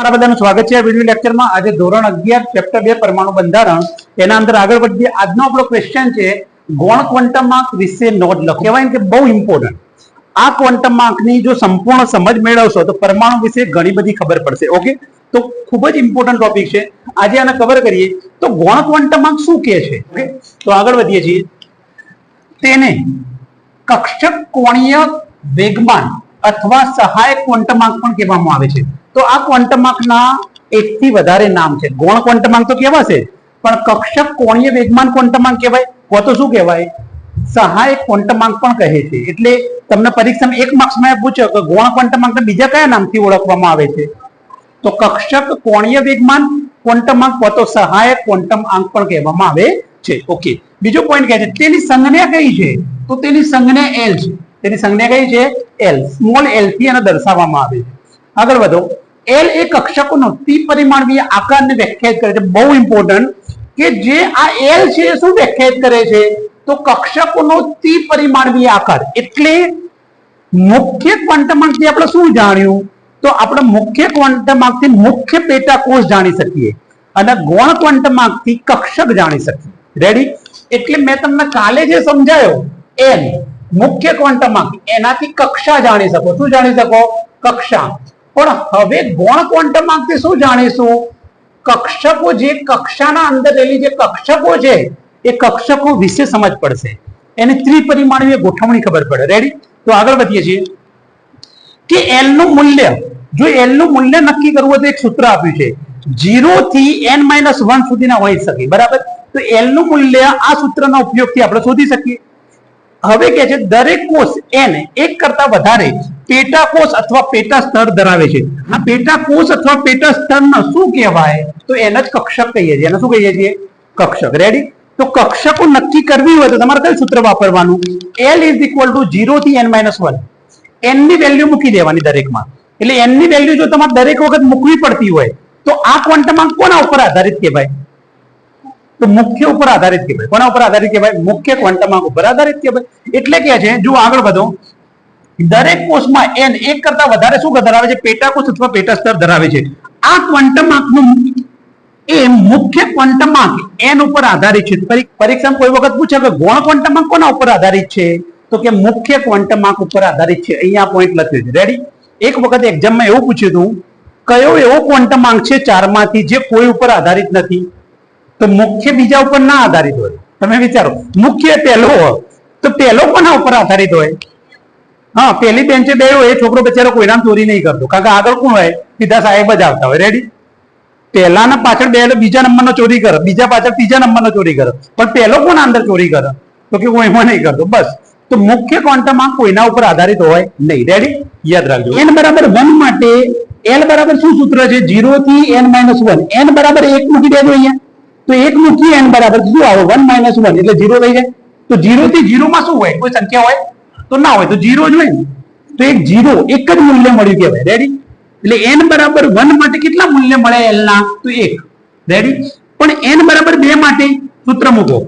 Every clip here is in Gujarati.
તમારા બધાનું સ્વાગત છે. વિડિયો લેક્ચરમાં આજે ધોરણ અગિયાર, ચેપ્ટર બે પરમાણુ બંધારણ. એના અંદર આગળ વધીએ. આજનો આપણો ક્વેશ્ચન છે, ગૌણ ક્વોન્ટમ આંક વિશે નોંધ લખો કહેવાય કે બહુ ઇમ્પોર્ટન્ટ આ ક્વોન્ટમ આંકની જો સંપૂર્ણ સમજ મેળવશો, તો પરમાણુ વિશે ઘણી બધી ખબર પડશે. ઓકે તો ખૂબ જ ઇમ્પોર્ટન્ટ ટોપિક છે. આજે આને કવર કરીએ. તો ગૌણ ક્વોન્ટમ આંક શું કહે છે? ઓકે તો આગળ વધીએ છીએ. તેને કક્ષક કોણીય વેગમાન અથવા સહાયક ક્વોન્ટમ આંક પણ કહેવામાં આવે છે. તો આ ક્વોન્ટમાંકના એકથી વધારે નામ છે. ગૌણ ક્વોન્ટમાંક તો કેવા કહેવાશે પણ કક્ષક કોણીય વેગમાન ક્વોન્ટમાંક કહેવાય. કો તો શું કહેવાય? સહાયક ક્વોન્ટમાંક પણ કહે છે. એટલે તમને પરીક્ષામાં એક માર્ક્સમાં પૂછ્યો કે ગૌણ ક્વોન્ટમ બીજા કયા નામથી ઓળખવામાં આવે છે? તો કક્ષક કોણીય વેગમાન ક્વોન્ટમ આંક તો સહાયક ક્વોન્ટમ આંક પણ કહેવામાં આવે છે. ઓકે બીજો પોઈન્ટ કહે છે, તેની સંજ્ઞા કઈ છે? તો તેની સંજ્ઞા એલ છે. તેની સંજ્ઞા કઈ છે? એલ સ્મોલ એલથી એને દર્શાવવામાં આવે છે. આગળ વધો. એલ એ કક્ષકોનો ત્રિપરિમાણીય આકારને વ્યાખ્યાયિત કરે છે. બહુ ઇમ્પોર્ટન્ટ કે જે આ એલ છે એ શું વ્યાખ્યાયિત કરે છે? તો કક્ષકોનો ત્રિપરિમાણીય આકાર એટલે મુખ્ય ક્વોન્ટમાંકથી આપણે શું જાણ્યું? તો આપણે મુખ્ય ક્વોન્ટમાંકથી મુખ્ય પેટા કોષ જાણી શકીએ અને ગૌણ ક્વોન્ટમાંકથી કક્ષક જાણી શકીએ. રેડી એટલે મેં તમને કાલે જે સમજાયો એન મુખ્ય ક્વોન્ટમ એનાથી કક્ષા જાણી શકો. શું જાણી શકો? કક્ષા. પણ હવે ગૌણ ક્વોન્ટમ આંકથી શું જાણીશું? કક્ષકો જે કક્ષાના અંદર રહેલી જે કક્ષકો છે, એ કક્ષકો વિશે સમજ પડશે. એને ત્રિપરિમાણીય ગોઠવણી ખબર પડે. રેડી તો આગળ વધીએ છીએ. કે એલનું મૂલ્ય, જો એલનું મૂલ્ય નક્કી કરવું તો એક સૂત્ર આપ્યું છે. જીરો થી એન માઇનસ વન સુધીના હોઈ શકે. બરાબર? તો એલનું મૂલ્ય આ સૂત્રના ઉપયોગથી આપણે શોધી શકીએ. હવે કે છે, દરેક કોષ એન એક કરતા વધારે પેટા કોષ અથવા પેટા સ્તર ધરાવે છે. આ પેટા કોષ અથવા પેટા સ્તરને શું કહેવાય? તો એને જ કક્ષક કહીએ છીએ. શું કહીએ છીએ? કક્ષક. રેડી તો કક્ષકો નક્કી કરવી હોય તો તમારે કયું સૂત્ર વાપરવાનું? L is equal to zero થી એન માઇનસ વન એનની વેલ્યુ મૂકી દેવાની દરેકમાં. એટલે એનની વેલ્યુ જો તમારે દરેક વખત મૂકવી પડતી હોય, તો આ ક્વોન્ટમાં કોના ઉપર આધારિત કહેવાય? તો મુખ્ય ઉપર આધારિત કહેવાય. કોના ઉપર આધારિત કહેવાય? મુખ્ય ક્વોન્ટમ ઉપર આધારિત કહેવાય. એટલે કે છે જો આગળ વધો. દરેક કોષમાં એન એક કરતા વધારે શું ધરાવે છે? પેટા કોષ અથવા પેટા સ્તર ધરાવે છે. આ ક્વોન્ટમ આંકનું એ મુખ્ય ક્વોન્ટમ આંક એન ઉપર આધારિત છે. પરીક્ષા કોઈ વખત પૂછે કે ગૌણ ક્વોન્ટમ આંક કોના ઉપર આધારિત છે? તો કે મુખ્ય ક્વોન્ટમ આંક ઉપર આધારિત છે. અહીંયા પોઈન્ટ લખ્યું છે. રેડી એક વખત એક્ઝામમાં એવું પૂછ્યું હતું, કયો એવો ક્વોન્ટમ આંક છે ચારમાંથી જે કોઈ ઉપર આધારિત નથી? તો મુખ્ય બીજા ઉપર ના આધારિત હોય. તમે વિચારો. મુખ્ય પહેલો હોય, તો પહેલો કોના ઉપર આધારિત હોય? હા, પેલી બેન્ચે બેઠો એ છોકરો બચારો કોઈ નામ ચોરી નહીં કરતો. કારણ કે આગળ કોણ હોય? સીધા સાહેબ જ આવતા હોય. રેડી પહેલાના પાછળ બે બીજા નંબરનો ચોરી કરે. બીજા પાછળ ત્રીજા નંબરનો ચોરી કરે. પણ પહેલો કોણ અંદર ચોરી કરે? તો કે હું એમાં નહીં કરતો. બસ. તો મુખ્ય ક્વોન્ટમ આંક કોઈના ઉપર આધારિત હોય નહીં. રેડી યાદ રાખજો. એન બરાબર વન માટે એલ બરાબર શું સૂત્ર છે? જીરો થી એન માઇનસ વન એન બરાબર એક મૂકી દેજો અહીંયા. તો એક મૂકી એન બરાબર શું આવે? વન માઇનસ વન એટલે જીરો થઈ જાય. તો જીરો થી જીરો માં શું હોય? કોઈ સંખ્યા હોય? તો ના હોય તો જીરો જ હોય ને તો એક જીરો એક જ મૂલ્ય મળ્યું કહેવાય. રેડી એટલે એન બરાબર વન માટે કેટલા મૂલ્ય મળે એલ ના? તો એક. રેડી પણ એન બરાબર બે માટે સૂત્ર મૂકો.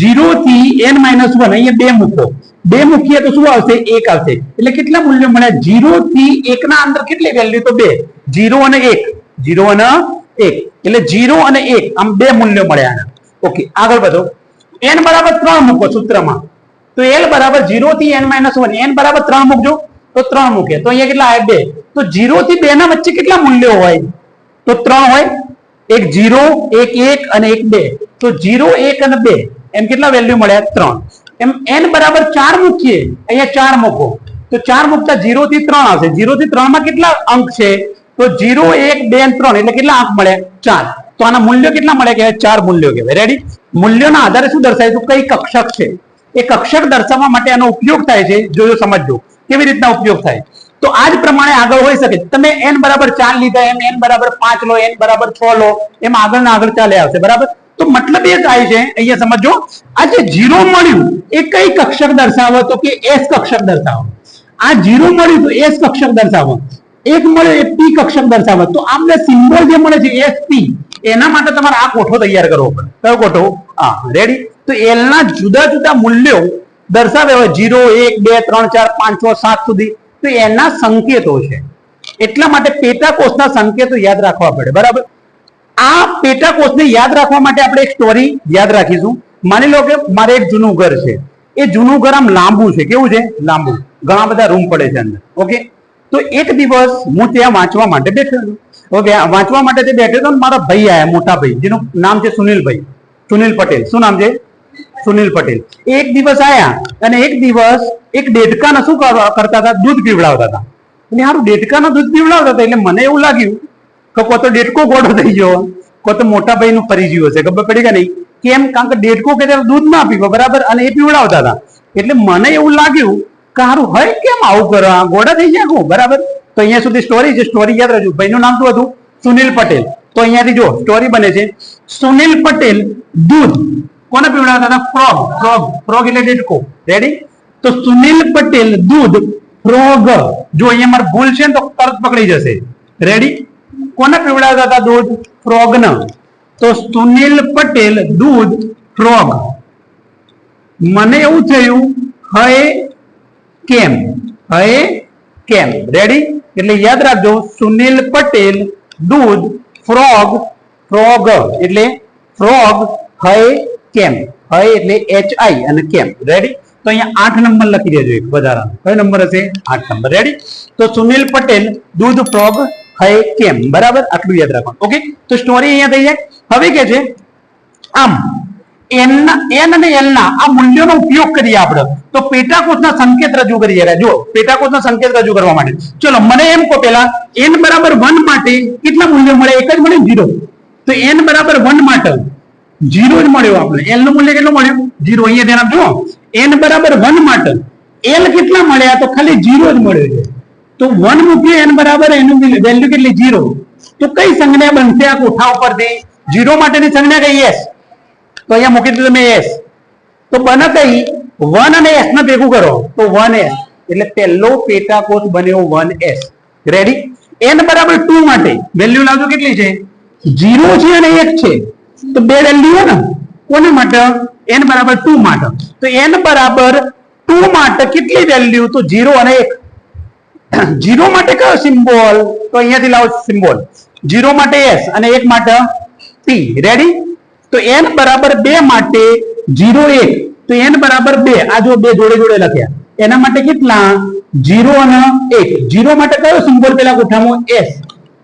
જીરો થી એન માઇનસ વન અહીંયા બે મૂકો. બે મૂકીએ તો શું આવશે? એક આવશે. એટલે કેટલા મૂલ્ય મળે જીરો થી એક ના અંદર કેટલી વેલ્યુ તો બે. જીરો અને એક. જીરો અને એક. એટલે જીરો અને એક. આમ બે મૂલ્યો મળે આના. ઓકે આગળ વધો. એન બરાબર ત્રણ મૂકો સૂત્રમાં. તો એલ બરાબર જીરો થી એન માઇનસ વન એન બરાબર ત્રણ મૂકજો. તો ત્રણ મૂકે. તો અહીંયા કેટલા આવે? બે. તો જીરો થી બે ના વચ્ચે કેટલા મૂલ્યો હોય? તો ત્રણ હોય. એક જીરો એક એક અને એક બે. તો જીરો એક અને બે. એમ કેટલા વેલ્યુ મળ્યા ત્રણ. એમ એન બરાબર ચાર મૂકીએ. અહીંયા ચાર મૂકો. તો ચાર મૂકતા જીરો થી ત્રણ આવશે. જીરો થી ત્રણમાં કેટલા અંક છે? તો જીરો એક, બે ત્રણ. એટલે કેટલા અંક મળ્યા ચાર. તો આના મૂલ્યો કેટલા મળ્યા કહેવાય ચાર મૂલ્યો કહેવાય. રેડી મૂલ્યોના આધારે શું દર્શાય તો કઈ કક્ષક છે. એ કક્ષક દર્શાવવા માટે આનો ઉપયોગ થાય છે, જોજો સમજો, કેવી રીતના ઉપયોગ થાય. તો આ પ્રમાણે આગળ હોઈ શકે તમે એન બરાબર ચાર લીધા, એમ એન બરાબર પાંચ લો એન બરાબર છ લો, એમ આગળ આગળ ચાલે આવશે, બરાબર? તો મતલબ એ થાય છે, અહીંયા સમજો, આ જે જીરો મળ્યું, એ કઈ કક્ષક દર્શાવો તો કે એસ કક્ષક દર્શાવો. આ જીરો મળ્યું તો એસ કક્ષક દર્શાવો. એક મળ્યો એ પી કક્ષક દર્શાવો. તો આમને સિમ્બોલ જે મળે છે, એસ પી, એના માટે તમારે આ કોઠો તૈયાર કરવો પડે. કયો કોઠો? હા રેડી તો એલના જુદા જુદા મૂલ્યો દર્શાવે હોય. જીરો, એક, બે, ત્રણ, ચાર, પાંચ, છ, સાત સુધી. તો એના સંકેતો છે. એટલા માટે પેટાકોષના સંકેતો યાદ રાખવા પડે. બરાબર? આ પેટાકોષને યાદ રાખવા માટે આપણે એક સ્ટોરી યાદ રાખીશું. માની લો કે મારે એક જૂનું ઘર છે. એ જૂનું ઘર આમ લાંબુ છે. કેવું છે? લાંબુ. ઘણા બધા રૂમ પડે છે અંદર. ઓકે? તો એક દિવસ હું ત્યાં વાંચવા માટે બેઠેલો ઓકે? વાંચવા માટે તે બેઠેલો મારા ભાઈ આયા, મોટા ભાઈ. જેનું નામ છે સુનિલભાઈ. સુનિલ પટેલ. શું નામ છે? સુનિલ પટેલ. એક દિવસ આયા અને એક દિવસ એક ડેડકાને શું કરતા હતા? દૂધ પીવડાવતા હતા. અને સારું ડેડકાના દૂધ પીવડાવતા હતા એટલે મને એવું લાગ્યું કે કો તો ડેડકો ગોળો થઈ ગયો. કો તો મોટા ભાઈ નું ફરી ગયું હશે. ખબર પડી કે નહીં? કેમ? કારણ કે ડેડકો કે દૂધ ના પીવો, બરાબર? અને એ પીવડાવતા હતા. એટલે મને એવું લાગ્યું કે હારું હોય કેમ આવું કરો? આ ગોળા થઈ ગયા બરાબર? તો અહીંયા સુધી સ્ટોરી છે સ્ટોરી યાદ રાખજો. ભાઈનું નામ શું હતું? સુનિલ પટેલ. તો અહીંયાથી જો સ્ટોરી બને છે. સુનિલ પટેલ દૂધ કોને પીવડાવતા હતા? ફ્રોગ ફ્રોગ ફ્રોગ એટલે ડેડકો. રેડી તો સુનિલ પટેલ દૂધ, ફ્રોગ. જો અહીંયા મારે ભૂલ છે ને તો તરત પકડી જશે. રેડી કોને પીવડાવતા હતા દૂધ? ફ્રોગ ને તો સુનિલ પટેલ દૂધ, ફ્રોગ. મને એવું થયું, હય કેમ? હય કેમ? રેડી એટલે યાદ રાખજો, સુનિલ પટેલ દૂધ, ફ્રોગ ફ્રોગ. એટલે ફ્રોગ, હય કેમ? હય એટલે એચ આઈ અને કેમ? રેડી તો અહીંયા આઠ નંબર લખી દેજો એક વધારાનો. કયો નંબર હશે? આઠ નંબર. રેડી તો સુનિલ પટેલ, દૂધ ફ્રોગ હય કેમ? બરાબર? આટલું યાદ રાખવાનું. ઓકે તો સ્ટોરી અહીંયા થઈ જાય. હવે કે છે, આમ એન અને એલ ના આ મૂલ્યોનો ઉપયોગ કરીએ આપણે. તો પેટાકોષના સંકેત રજૂ કરીએ. જો પેટાકોષના સંકેત રજૂ કરવા માટે. ચલો, મને એમ કહો પેલા એન બરાબર વન માટે કેટલા મૂલ્યો મળે? એક જ મળે ઝીરો તો એન બરાબર વન માટે જીરો જ મળ્યો આપણે. એલનું મૂલ્ય કેટલું મળ્યું? જીરો. અહીંયા ધ્યાન આપજો. એન બરાબર વન માટે. એલ કેટલા મળ્યા? તો ખાલી જીરો જ મળ્યો છે. તો વન મૂકીએ એન બરાબર એનું વેલ્યુ કેટલી? જીરો. તો કઈ સંજ્ઞા બનશે આ કોઠા ઉપરથી? જીરો માટેની સંજ્ઞા કઈ? એસ તો અહીંયા મૂકી દીધું તમે એસ તો બને કઈ. વન અને એસ ને ભેગું કરો. તો વન એસ એટલે પહેલો પેટાકોષ બન્યો વન એસ રેડી એન બરાબર ટુ માટે. વેલ્યુ લાવજો કેટલી છે? જીરો છે અને એક છે. તો બે વેલ્યુ ને? કોના માટે? એન બરાબર ટુ માટે. તો એન બરાબર ટુ માટે કેટલી વેલ્યુ તો જીરો અને એક. જીરો માટે કયો સિમ્બોલ તો અહીંયાથી લાવો સિમ્બોલ જીરો માટે એસ અને એક માટે પી રેડી તો એન બરાબર બે માટે જીરો એક. તો એન બરાબર બે. આ જો બે જોડે જોડે લખ્યા. એના માટે કેટલા? જીરો અને એક. જીરો માટે કયો સિમ્બોલ પેલા ગોઠામો એસ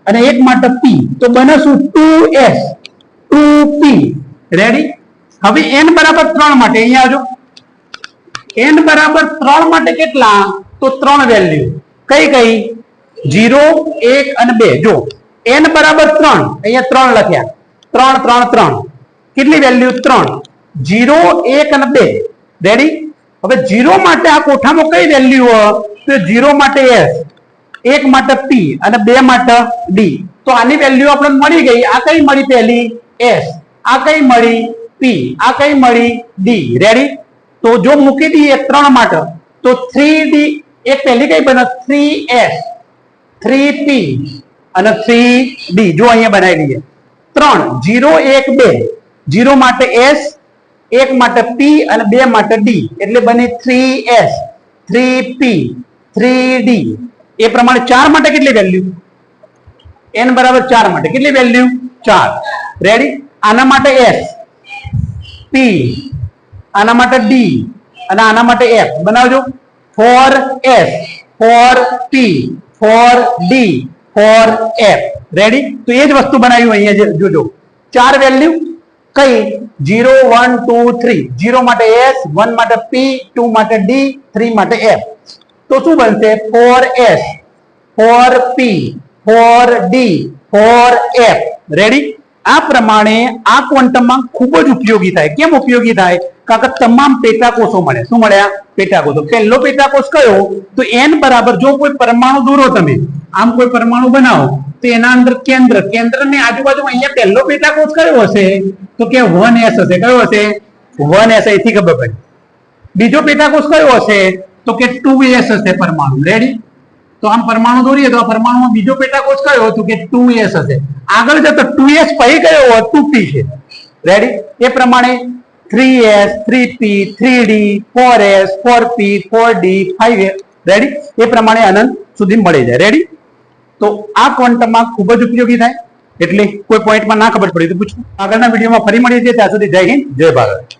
અને એક માટે પી તો બને શું? ટુ એસ ટુ રેડી હવે એન બરાબર ત્રણ માટે, અહીંયા આવજો. એન બરાબર ત્રણ માટે કેટલા? તો ત્રણ વેલ્યુ કઈ કઈ? જીરો એક અને બે. જો એન બરાબર ત્રણ. અહીંયા ત્રણ લખ્યા. ત્રણ ત્રણ ત્રણ. કેટલી વેલ્યુ ત્રણ. જીરો એક અને બે. રેડી હવે જીરો માટે આ કોઠામાં કઈ વેલ્યુ તો જીરો માટે એસ એક માટે પી અને બે માટે ડી તો આની વેલ્યુ આપણને મળી ગઈ. આ કઈ મળી પહેલી? એસ. આ કઈ મળી? પી. આ કઈ મળી? ડી. રેડી તો જો મૂકી દઈએ ત્રણ માટે, તો થ્રી ડી એક પહેલી કઈ બને? થ્રી એસ થ્રી પી અને થ્રી ડી જો અહીંયા બનાવી દઈએ. ત્રણ. જીરો એક, બે. જીરો માટે એસ એક માટે પી અને બે માટે ડી એટલે બને three S three P three D એ પ્રમાણે ચાર માટે કેટલી વેલ્યુ એન બરાબર ચાર માટે. કેટલી વેલ્યુ ચાર રેડી આના માટે એસ પી આના માટે ડી અને આના માટે એફ બનાવજો four S four P four D four F ready તો એ જ વસ્તુ બનાવ્યું અહીંયા જે- જોજો ચાર વેલ્યુ કઈ zero one two three zero માટે એસ વન માટે પી ટુ માટે ડી થ્રી માટે એફ તો શું બનશે four S four P four D four F ready આ પ્રમાણે આ ક્વોન્ટમમાં ખૂબ જ ઉપયોગી થાય. કેમ ઉપયોગી થાય? કારણ કે તમામ પેટાકોષો મળે. શું મળ્યા પેટાકોષો. પહેલો પેટાકોષ કયો? તો એન બરાબર જો કોઈ પરમાણુ દોરો તમે, આમ કોઈ પરમાણુ બનાવો, તો એના અંદર કેન્દ્ર. કેન્દ્રની આજુબાજુ અહીંયા પહેલો પેટાકોષ કયો હશે? તો કે વન એસ હશે. કયો હશે? One S. અહીંથી ખબર પડી. બીજો પેટાકોષ કયો હશે? તો કે ટુ એસ હશે પરમાણુ. રેડી તો આમ પરમાણુ દોરીએ તો આ પરમાણુમાં બીજો પેટાકોષ કયો હતો કે ટુ એસ હશે? આગળ જતો ટુ એસ પછી કયો હોય ટુ પી છે. રેડી એ પ્રમાણે three S three P three D four S four P four D five ready એ પ્રમાણે અનંત સુધી મળી જાય. રેડી તો આ ક્વોન્ટમમાં ખૂબ જ ઉપયોગી થાય. એટલે કોઈ પોઈન્ટમાં ના ખબર પડી તો પૂછું. આગળના વિડીયોમાં ફરી મળીએ છીએ. ત્યાં સુધી જય હિન્દ, જય ભારત.